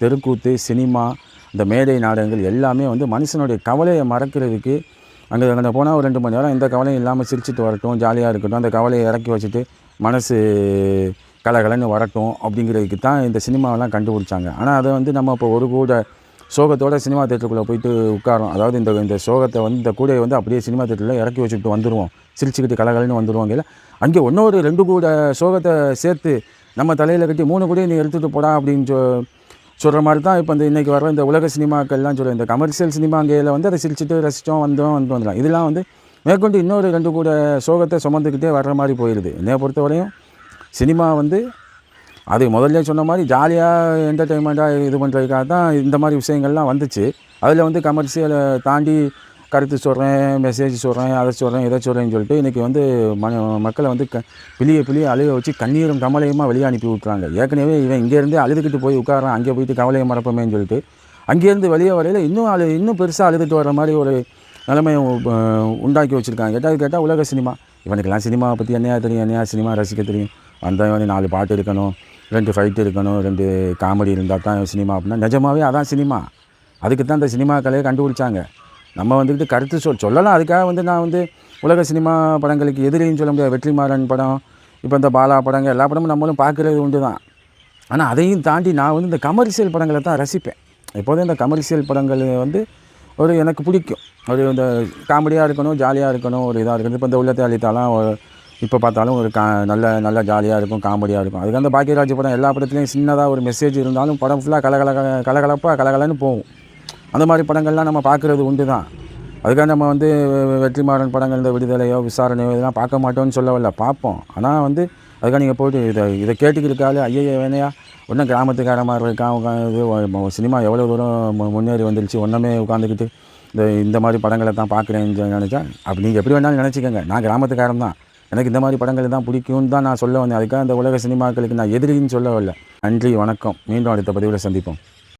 தெருக்கூத்து சினிமா இந்த மேடை நாடகங்கள் எல்லாமே வந்து மனுஷனுடைய கவலையை மறக்கிறதுக்கு அங்கே அங்கே போனால் ஒரு ரெண்டு மணி நேரம் எந்த கவலையும் இல்லாமல் சிரிச்சிட்டு வரட்டும் ஜாலியாக இருக்கட்டும் அந்த கவலையை இறக்கி வச்சுட்டு மனசு கலகலன்னு வரட்டும் அப்படிங்கிறதுக்கு தான் இந்த சினிமாவெல்லாம் கண்டுபிடிச்சாங்க. ஆனால் அதை வந்து நம்ம இப்போ ஒரு கூட சோகத்தோட சினிமா தேட்டருக்குள்ளே போயிட்டு உட்காரோம் அதாவது இந்த இந்த சோகத்தை வந்து இந்த கூடையை வந்து அப்படியே சினிமா தேட்டரில் இறக்கி வச்சுட்டு வந்துடுவோம் சிரிச்சுக்கிட்டு கலகலன்னு வந்துடுவாங்க இல்லை அங்கே இன்னொரு ரெண்டு கூட சோகத்தை சேர்த்து நம்ம தலையில் கட்டி மூணு கூடையை நீ எடுத்துகிட்டு போடா அப்படின்னு சொ சொல்கிற மாதிரி தான் இப்போ இந்த இன்றைக்கி வர இந்த உலக சினிமாக்கள்லாம் சொல்கிற இந்த கமர்ஷியல் சினிமாங்கையில் வந்து அதை சிரிச்சுட்டு ரசித்தோம் வந்தோம் வந்து வந்துடலாம் இதெல்லாம் வந்து மேற்கொண்டு இன்னொரு ரெண்டு கூட சோகத்தை சுமந்துக்கிட்டே வர்ற மாதிரி போயிடுது என்னை பொறுத்தவரையும் சினிமா வந்து அது முதல்ல சொன்ன மாதிரி ஜாலியாக என்டர்டெயின்மெண்ட்டாக இது பண்ணுறதுக்காக தான் இந்த மாதிரி விஷயங்கள்லாம் வந்துச்சு. அதில் வந்து கமர்ஷியலை தாண்டி கருத்து சொல்கிறேன் மெசேஜ் சொல்கிறேன் அதை சொல்கிறேன் இதை சொல்கிறேன்னு சொல்லிட்டு இன்றைக்கி வந்து ம மக்களை வந்து க பிளிய பிளிய அழுக வச்சு கண்ணீரும் கமலையுமா வெளியே அனுப்பி விட்றாங்க ஏற்கனவே இவன் இங்கேருந்தே அழுதுகிட்டு போய் உட்காரான் அங்கே போயிட்டு கவலையை மறப்பமேன்னு சொல்லிட்டு. அங்கேருந்து வெளியே வரையில் இன்னும் அழு இன்னும் பெருசாக அழுதுகிட்டு வர மாதிரி ஒரு நிலைமையை உண்டாக்கி வச்சுருக்காங்க. கேட்டால் கேட்டால் உலக சினிமா. இவனுக்கெல்லாம் சினிமாவை பற்றி என்னையா தெரியும் என்னையா சினிமா ரசிக்க தெரியும்? வந்தவன் நாலு பாட்டு இருக்கணும் ரெண்டு ஃபைட் இருக்கணும் ரெண்டு காமெடி இருந்தால் தான் சினிமா அப்படின்னா நிஜமாவே அதான் சினிமா. அதுக்கு தான் இந்த சினிமா கலையை கண்டுபிடிச்சாங்க. நம்ம வந்துக்கிட்டு கருத்து சொல் சொல்லலாம். அதுக்காக வந்து நான் வந்து உலக சினிமா படங்களுக்கு எதிரின்னு சொல்ல முடியாது. வெற்றிமாறன் படம் இப்போ இந்த பாலா படங்கள் எல்லா படமும் நம்மளும் பார்க்குறது உண்டு தான் ஆனால் அதையும் தாண்டி நான் வந்து இந்த கமர்ஷியல் படங்களை தான் ரசிப்பேன். எப்போதும் இந்த கமர்ஷியல் படங்கள் வந்து ஒரு எனக்கு பிடிக்கும். ஒரு இந்த காமெடியாக இருக்கணும் ஜாலியாக இருக்கணும் ஒரு இதாக இருக்கணும். இப்போ இந்த உள்ளத்தை அழித்தாலாம் இப்போ பார்த்தாலும் ஒரு கா நல்ல நல்ல ஜாலியாக இருக்கும் காமெடியாக இருக்கும். அதுக்கு அந்த பாக்கியராஜ் படம் எல்லா படத்துலையும் சின்னதாக ஒரு மெசேஜ் இருந்தாலும் படம் ஃபுல்லாக கலகல கலகலப்பாக கலகலன்னு போகும். அந்த மாதிரி படங்கள்லாம் நம்ம பார்க்குறது உண்டு தான் அதுக்காக நம்ம வந்து வெற்றிமாறன் படங்கள் இந்த விடுதலையோ விசாரணையோ இதெல்லாம் பார்க்க மாட்டோம்னு சொல்ல வரல பார்ப்போம். ஆனால் வந்து அதுக்காக நீங்கள் போயிட்டு இதை இதை கேட்டுக்கிருக்காலே ஐயோ வேணையா ஒன்றும் கிராமத்துக்கார மாதிரி இருக்கான் உட்காந்து இது சினிமா எவ்வளோ தூரம் முன்னேறி வந்துருச்சு? ஒன்றுமே உட்காந்துக்கிட்டு இந்த இந்த மாதிரி படங்களை தான் பார்க்குறேன்னு நினச்சா அப்படி நீங்கள் எப்படி வேணாலும் நினச்சிக்கோங்க. நான் கிராமத்துக்காரன் தான். எனக்கு இந்த மாதிரி படங்கள் தான் பிடிக்கும்னு தான் நான் சொல்ல வந்தேன். அதுக்காக இந்த உலக சினிமாக்களுக்கு நான் எதிரின்னு சொல்ல வரல நன்றி வணக்கம். மீண்டும் அடுத்த பதிவில் சந்திப்போம்.